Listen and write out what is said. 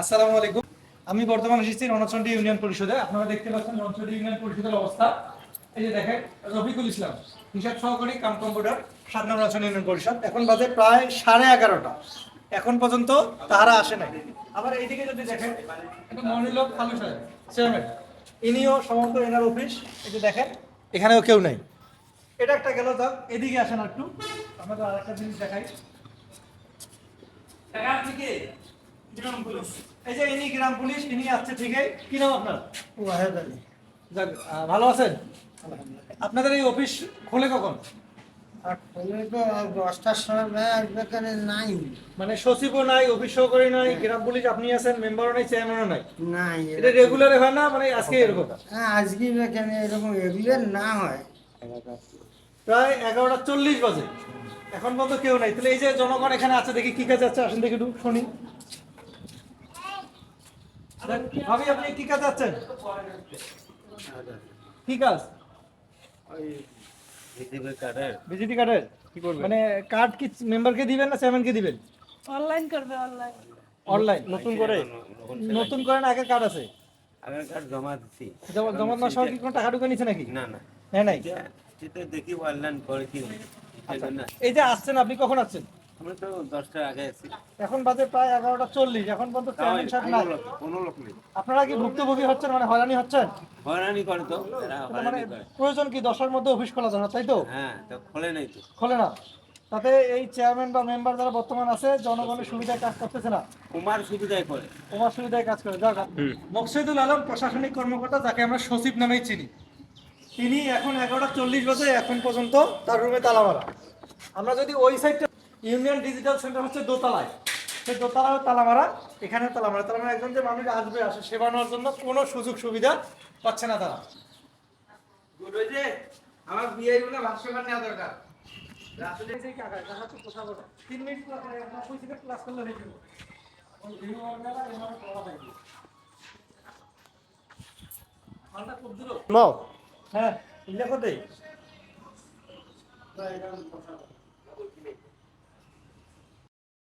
আসসালামু আলাইকুম। আমি বর্তমান এসেছি রণচন্ডী ইউনিয়ন পরিষদে। আপনারা দেখতে পাচ্ছেন রণচন্ডী ইউনিয়ন পরিষদের অবস্থা। এই যে দেখেন, রফিকুল ইসলাম, হিসাব সহকারী কাম কম্পিউটার, সাত নম্বর ইউনিয়ন পরিষদ। এখন বাজে প্রায় সাড়ে এগারোটা। এখন পর্যন্ত তাহারা আসে নাই। আবার এইদিকে যদি দেখেন, এটা মনিলক সাহেব, চেয়ারম্যান। ইনিও সমগ্র এনার অফিস। এই যে দেখেন, এখানেও কেউ নাই। এটা একটা গেল তো এদিকে আসেন একটু। আপনাদের আর একটা জিনিস দেখাই। এই যে ইনি গ্রাম পুলিশ ইনি আসছে ঠিকই। কি নাম আপনার? ওয়াহেদ আলী। যাক, ভালো আছেন? আপনাদের এই অফিস খোলে কখন? মানে সচিবও নাই অফিস সহকারী নাই গ্রাম পুলিশ আপনি আছেন মেম্বারও নাই চেয়ারম্যানও নাই। নাই এটা রেগুলারে হয় না? মানে আজকে এরকম হ্যাঁ আজকে এরকম রেগুলার না হয়। প্রায় এগারোটা চল্লিশ বাজে। এখন পর্যন্ত কেউ নাই। তাহলে এই যে জনগণ এখানে আছে দেখি কি কাজে আছে আসেন দেখি একটু শুনি। ভাবি আপনি কি কাজে আছেন? কি কাজ? বিজেপি কার্ডের? মানে কার্ড কি মেম্বারকে দিবেন না চেয়ারম্যানকে দিবেন? অনলাইন করবে অনলাইন। অনলাইন। নতুন করে? নতুন করে না আগে কার্ড আছে? আগের কার্ড জমা দিছি। জমা জমা না সহ কি কোনো টাকা টুকা নিচ্ছে নাকি? না না। হ্যাঁ নাই? দেখি অনলাইন করে কি আচ্ছা, না এই যে আসছেন আপনি কখন আসছেন? আমরা তো দশটার আগে আছি। এখন বাজে প্রায় এগারোটা চল্লিশ এখন পর্যন্ত চেয়ারম্যান সাহেব নাই। কোনো লোক নেই। আপনারা কি ভুক্তভোগী হচ্ছেন মানে হয়রানি হচ্ছেন? হয়রানি করে তো মানে প্রয়োজন কি দশটার মধ্যে অফিস খোলা দরকার তাই তো? হ্যাঁ তো খোলে নাই তো। খোলে না। তাতে এই চেয়ারম্যান বা মেম্বার যারা বর্তমান আছে জনগণের সুবিধায় কাজ করতেছে না। কুমার সুবিধায় করে। তোমার সুবিধায় কাজ করে যাক। মকসুদুল আলম প্রশাসনিক কর্মকর্তা যাকে আমরা সচিব নামেই চিনি। তিনি এখন এগারোটা চল্লিশ বাজে এখন পর্যন্ত তার রুমে তালা মারা। আমরা যদি ওই সাইডটা ইউনিয়ন ডিজিটাল সেন্টার হচ্ছে দোতলায় সেই দোতলায় তালা মারা এখানে তালা মারা তার মানে একজন যে মানুষ আসবে আসে সেবা নেওয়ার জন্য কোনো সুযোগ সুবিধা পাচ্ছে না তারা আমার বিয়ে গুলো ভাষ্যকার নেওয়া দরকার। তিন মিনিট ক্লাস করলে হয়ে যাবে। ওই ভিউ ওয়ার্কাররা এভাবে পড়া থাকবে। মালটা খুব দূর। হ্যাঁ, ইলে কোথায়?